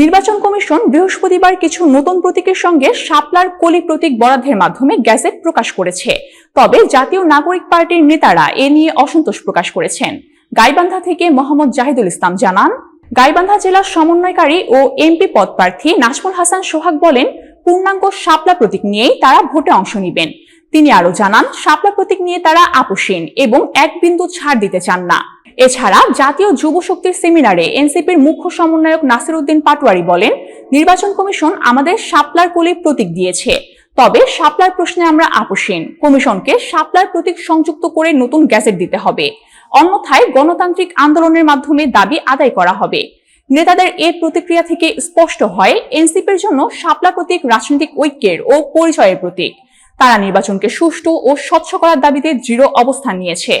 নির্বাচন কমিশন বৃহস্পতিবার কিছু নতুন প্রতীকের সঙ্গে শাপলার কলি প্রতীক বরাদ্দের মাধ্যমে গ্যাজেট প্রকাশ করেছে। তবে জাতীয় নাগরিক পার্টির নেতারা এ নিয়ে অসন্তোষ প্রকাশ করেছেন। গাইবান্ধা থেকে মোহাম্মদ জাহিদুল ইসলাম জানান, গাইবান্ধা জেলার সমন্বয়কারী ও এমপি পদপ্রার্থী নাজমুল হাসান সোহাগ বলেন, পূর্ণাঙ্গ শাপলা প্রতীক নিয়েই তারা ভোটে অংশ নেবেন। তিনি আরও জানান, শাপলা প্রতীক নিয়ে তারা আপোষহীন এবং এক বিন্দু ছাড় দিতে চান না। এছাড়া জাতীয় যুব শক্তির সেমিনারে এনসিপির মুখ্য সমন্বয়ক নাসির উদ্দিন পাটোয়ারি বলেন, নির্বাচন কমিশন আমাদের শাপলার কলি প্রতীক দিয়েছে। তবে শাপলার প্রশ্নে আমরা আপোষহীন। কমিশনকে শাপলার প্রতীক সংযুক্ত করে নতুন গ্যাজেট দিতে হবে। অন্যথায় গণতান্ত্রিক আন্দোলনের মাধ্যমে দাবি আদায় করা হবে। নেতাদের এর প্রতিক্রিয়া থেকে স্পষ্ট হয়, এনসিপির জন্য শাপলা প্রতীক রাজনৈতিক ঐক্যের ও পরিচয়ের প্রতীক। তারা নির্বাচনকে সুষ্ঠু ও স্বচ্ছ করার দাবিতে দৃঢ় অবস্থান নিয়েছে।